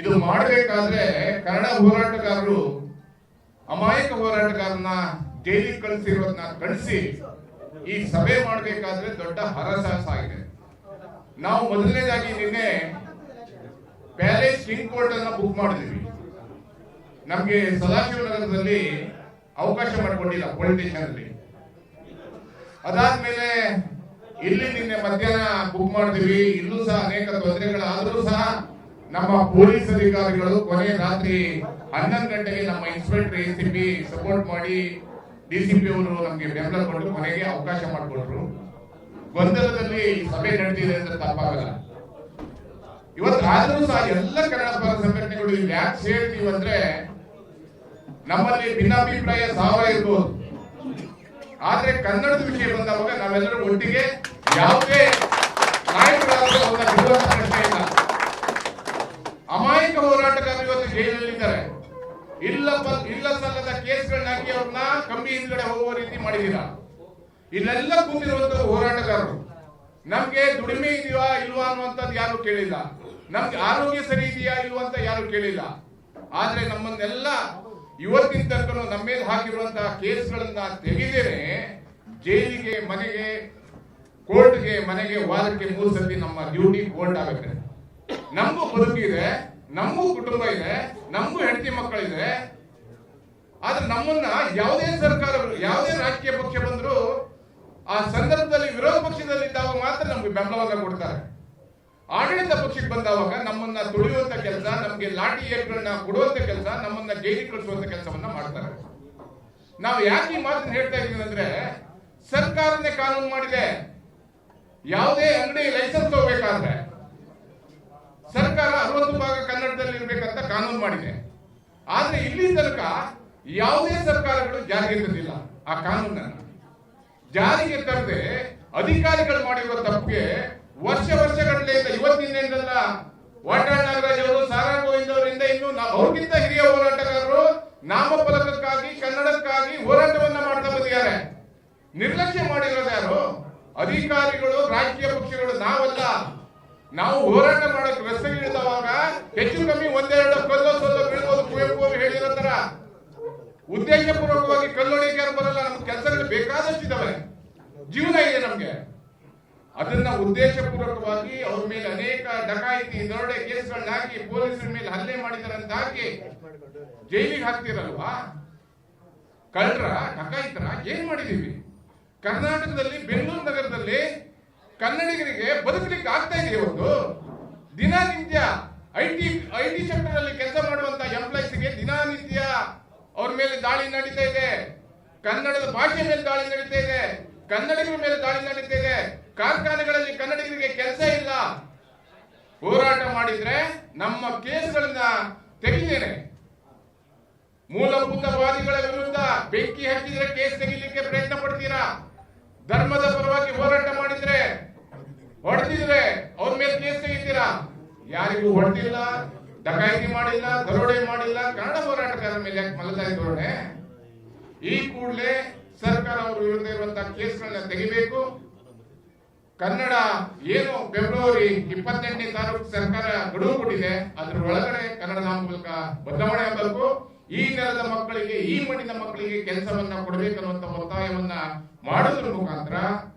ಇದು ಮಾಡಬೇಕಾದ್ರೆ ಕನ್ನಡ ಹೋರಾಟಗಾರರು, ಅಮಾಯಕ ಹೋರಾಟಗಾರನ ಜೈಲಿಗೆ ಕಳಿಸಿರೋದನ್ನ ಕಳಿಸಿ ಈ ಸಭೆ ಮಾಡಬೇಕಾದ್ರೆ ದೊಡ್ಡ ಹರಸಾಹಸ ಆಗಿದೆ. ನಾವು ಮೊದಲನೇದಾಗಿ ನಿನ್ನೆ ಪ್ಯಾಲೇಸ್ ಕಿಂಗ್ ಕೋರ್ಟ್ ಅನ್ನ ಬುಕ್ ಮಾಡಿದ್ವಿ. ನಮ್ಗೆ ಸದಾಶಿವನಗರದಲ್ಲಿ ಅವಕಾಶ ಮಾಡಿಕೊಂಡಿಲ್ಲ ಪೊಲಿಟಿಷಿಯನ್ ಅಲ್ಲಿ. ಅದಾದ್ಮೇಲೆ ಇಲ್ಲಿ ನಿನ್ನೆ ಮಧ್ಯಾಹ್ನ ಬುಕ್ ಮಾಡಿದ್ವಿ. ಇಲ್ಲೂ ಸಹ ಅನೇಕ ತೊಂದರೆಗಳಾದರೂ ಸಹ ನಮ್ಮ ಪೊಲೀಸ್ ಅಧಿಕಾರಿಗಳು ಕೊನೆ ರಾತ್ರಿ ಹನ್ನೊಂದು ಗಂಟೆಗೆ ನಮ್ಮ ಇನ್ಸ್ಪೆಕ್ಟರ್ ಎ ಸಿ ಸಪೋರ್ಟ್ ಮಾಡಿ ಡಿ ಸಿ ಪಿ ಅವರು ನಮಗೆ ಬೆಂಬಲ ಕೊಟ್ಟು ಕೊನೆಗೆ ಅವಕಾಶ ಮಾಡಿಕೊಟ್ರು. ಗೊಂದಲದಲ್ಲಿ ಸಭೆ ನಡೆದಿದೆ ಅಂತ ತಪ್ಪಾಗಲ್ಲ. ಇವತ್ತು ಆದರೂ ಸಹ ಎಲ್ಲ ಕನ್ನಡ ಸಂಘಟನೆಗಳು ಇಲ್ಲಿ ಯಾಕೆ ಸೇರ್ತೀವಿ ಅಂದ್ರೆ ನಮ್ಮಲ್ಲಿ ಭಿನ್ನಾಭಿಪ್ರಾಯ ಸಾವಿರ ಇರ್ಬೋದು. ಆದ್ರೆ ಕನ್ನಡದ ವಿಷಯ ಬಂದಾಗ ನಾವೆಲ್ಲರೂ ಒಟ್ಟಿಗೆ ಯಾವುದೇ ನಾಯಕರಾದ ಇಲ್ಲ. ಇಲ್ಲ ಸಲ್ಲದ ಕೇಸ್ಗಳನ್ನ ಅವ್ರನ್ನ ಕಮ್ಮಿ ಹಿಂದ್ಗಡೆ ಹೋಗುವ ರೀತಿ ಮಾಡಿದೀರಾ. ಇಲ್ಲೆಲ್ಲ ಕೂತಿರುವಂತ ಹೋರಾಟಗಾರರು. ನಮ್ಗೆ ದುಡಿಮೆ ಇದೆಯಾ ಇಲ್ವಾ ಅನ್ನುವಂಥದ್ದು ಯಾರು ಕೇಳಿಲ್ಲ. ನಮ್ಗೆ ಆರೋಗ್ಯ ಸರಿ ಇದೆಯಾ ಇಲ್ವಾ ಅಂತ ಯಾರು ಕೇಳಿಲ್ಲ. ಆದ್ರೆ ನಮ್ಮನ್ನೆಲ್ಲ ಇವತ್ತಿನ ತನಕ ನಮ್ಮ ಮೇಲೆ ಹಾಕಿರುವಂತಹ ಕೇಸ್ಗಳನ್ನ ತೆಗೆದೇನೆ ಜೈಲಿಗೆ, ಮನೆಗೆ, ಕೋರ್ಟ್ಗೆ, ಮನೆಗೆ ವಾರಕ್ಕೆ ಮೂರು ಸತಿ ನಮ್ಮ ಡ್ಯೂಟಿ ಕೋರ್ಟ್ ಆಗುತ್ತೆ. ನಮಗೂ ಬದುಕಿದೆ, ನಮಗೂ ಕುಟುಂಬ ಇದೆ, ನಮಗೂ ಹೆಂಡತಿ ಮಕ್ಕಳಿದೆ ಆದ್ರೆ ನಮ್ಮನ್ನ ಯಾವುದೇ ಸರ್ಕಾರ ಯಾವುದೇ ರಾಜಕೀಯ ಪಕ್ಷ ಬಂದರೂ, ಆ ಸಂದರ್ಭದಲ್ಲಿ ವಿರೋಧ ಪಕ್ಷದಲ್ಲಿ ಇದ್ದಾಗ ಮಾತ್ರ ನಮ್ಗೆ ಬೆಂಬಲವನ್ನ ಕೊಡ್ತಾರೆ. ಆಡಳಿತ ಪಕ್ಷಕ್ಕೆ ಬಂದಾಗ ನಮ್ಮನ್ನ ತುಳಿಯುವಂತ ಕೆಲಸ, ನಮ್ಗೆ ಲಾಠಿ ಏಟ್ಗಳನ್ನ ಕೊಡುವಂತ ಕೆಲಸ, ನಮ್ಮನ್ನ ಜೈಲಿಗೆ ಕಳಿಸುವಂತ ಕೆಲಸವನ್ನ ಮಾಡ್ತಾರೆ. ನಾವು ಯಾಕೆ ಈ ಮಾತನ್ನ ಹೇಳ್ತಾ ಇದ್ದೀವಿ ಅಂದ್ರೆ, ಸರ್ಕಾರನೇ ಕಾನೂನು ಮಾಡಿದೆ. ಯಾವುದೇ ಅಂಗಡಿ ಲೈಸೆನ್ಸ್ ತಗೋಬೇಕಾದ್ರೆ ಸರ್ಕಾರ ಅರವತ್ತು ಭಾಗ ಕನ್ನಡದಲ್ಲಿ ಇರ್ಬೇಕಂತ ಕಾನೂನು ಮಾಡಿದೆ. ಆದ್ರೆ ಇಲ್ಲಿ ತನಕ ಯಾವುದೇ ಸರ್ಕಾರಗಳು ಜಾರಿಗೆ ತಂದಿಲ್ಲ. ಆ ಕಾನೂನನ್ನ. ಜಾರಿಗೆ ತರದೆ ಅಧಿಕಾರಿಗಳು ಮಾಡಿರುವ ತಪ್ಪಿಗೆ ವರ್ಷ ವರ್ಷಗಟ್ಟಲೆಯಿಂದ ಇವತ್ತಿನಿಂದಲ್ಲ ವಾಟಾಳ್ ನಾಗರಾಜ್ ಅವರು, ಸಾರಾ ಗೋವಿಂದ್ ಅವರಿಂದ ಇನ್ನು ಅವ್ರಿಗಿಂತ ಹಿರಿಯ ಹೋರಾಟಗಾರರು ನಾಮಫಲಕಕ್ಕಾಗಿ ಕನ್ನಡಕ್ಕಾಗಿ ಹೋರಾಟವನ್ನ ಮಾಡ್ತಾ ಬಂದಿದ್ದಾರೆ. ನಿರ್ಲಕ್ಷ್ಯ ಮಾಡಿರೋದು ಯಾರು? ಅಧಿಕಾರಿಗಳು, ರಾಜಕೀಯ ಪಕ್ಷಗಳು, ನಾವಲ್ಲ. ನಾವು ಹೋರಾಟ ಮಾಡಕ್ ರಸ್ತೆಗಿಳಿದವಾಗ ಹೆಚ್ಚು ಕಮ್ಮಿ ಒಂದೆರಡು ಕಲ್ಲೋ ಸೊಲ್ಲೋ ಬೀಳ್ಬೋದು ಕುವೆಂಪು ಅವರು ಹೇಳಿರೋ ತರ. ಉದ್ದೇಶಪೂರ್ವಕವಾಗಿ ಕಲ್ಲೊಳಿಕೆ ಬರಲ್ಲ ನಮ್ಗೆ ಕೆಲಸಗಳು ಇದಾವೆ. ಜೀವನ ಇದೆ ನಮ್ಗೆ. ಅದನ್ನ ಉದ್ದೇಶಪೂರ್ವಕವಾಗಿ ಅವ್ರ ಮೇಲೆ ಅನೇಕ ಡಕಾಯಿತಿ, ದರೋಡೆ ಕೇಸ್ಗಳನ್ನ ಹಾಕಿ ಪೊಲೀಸರ ಮೇಲೆ ಹಲ್ಲೆ ಮಾಡಿದಾರೆ ಅಂತ ಹಾಕಿ ಜೈಲಿಗೆ ಹಾಕ್ತಿರಲ್ವಾ? ಕಳ್ಳರ, ಡಕಾಯಿತರ, ಏನ್ ಮಾಡಿದೀವಿ? ಕರ್ನಾಟಕದಲ್ಲಿ ಬೆಂಗಳೂರು ನಗರದಲ್ಲಿ ಕನ್ನಡಿಗರಿಗೆ ಬದುಕಲಿಕ್ಕೆ ಆಗ್ತಾ ಇದೆ ಇವತ್ತು ದಿನನಿತ್ಯ I T I T sector ಅಲ್ಲಿ ಕೆಲಸ ಮಾಡುವಂತ ಎಂಪ್ಲಾಯ್ಸ್ಗೆ ದಿನನಿತ್ಯ ಅವ್ರ ಮೇಲೆ ದಾಳಿ ನಡೀತಾ ಇದೆ. ಕನ್ನಡದ ಭಾಷೆ ಮೇಲೆ ದಾಳಿ ನಡೀತಾ ಇದೆ. ಕನ್ನಡಿಗರ ಮೇಲೆ ದಾಳಿ ನಡೀತಾ ಇದೆ. ಕಾರ್ಖಾನೆಗಳಲ್ಲಿ ಕನ್ನಡಿಗರಿಗೆ ಕೆಲಸ ಇಲ್ಲ. ಹೋರಾಟ ಮಾಡಿದ್ರೆ ನಮ್ಮ ಕೇಸ್ಗಳನ್ನ ತೆಗಿದೇನೆ ಮೂಲಭೂತವಾದಿಗಳ ವಿರುದ್ಧ ಬೆಂಕಿ ಹಚ್ಚಿದ್ರೆ ಕೇಸ್ ತೆಗಿಲಿಕ್ಕೆ ಪ್ರಯತ್ನ ಪಡ್ತೀರಾ? ಧರ್ಮದ ಪರವಾಗಿ ಹೋರಾಟ ಮಾಡಿದ್ರೆ ಹೊಡೆದಿದ್ರೆ ಅವ್ರ ಮೇಲೆ ಕೇಸ್ ತೆಗಿತೀರಾ? ಯಾರಿಗೂ ಹೊಡೆದಿಲ್ಲ. ಡಕಾಯಿತಿ ಮಾಡಿಲ್ಲ, ದರೋಡೆ ಮಾಡಿಲ್ಲ ಹೋರಾಟಗಾರರ ಮೇಲೆ ಯಾಕೆ ಮಲತಾ ಈ ಕೂಡಲೇ ಸರ್ಕಾರ ಅವರು ವಿರುದ್ಧ ಇರುವಂತಹ ಕೇಸ್ಗಳನ್ನ ತೆಗಿಬೇಕು. ಕನ್ನಡ ಏನು ಫೆಬ್ರವರಿ ಇಪ್ಪತ್ತೆಂಟನೇ ತಾರೀಕು ಸರ್ಕಾರ ಗಡುವು ಕೊಟ್ಟಿದೆ, ಅದರ ಒಳಗಡೆ ಕನ್ನಡ ಮೂಲಕ ಬದಲಾವಣೆ ಆಗಬೇಕು. ಈ ನೆಲದ ಮಕ್ಕಳಿಗೆ, ಈ ಮಣ್ಣಿನ ಮಕ್ಕಳಿಗೆ ಕೆಲಸವನ್ನ ಕೊಡಬೇಕನ್ನುವಂತ ಒತ್ತಾಯವನ್ನ ಮಾಡೋದ್ರ ಮುಖಾಂತರ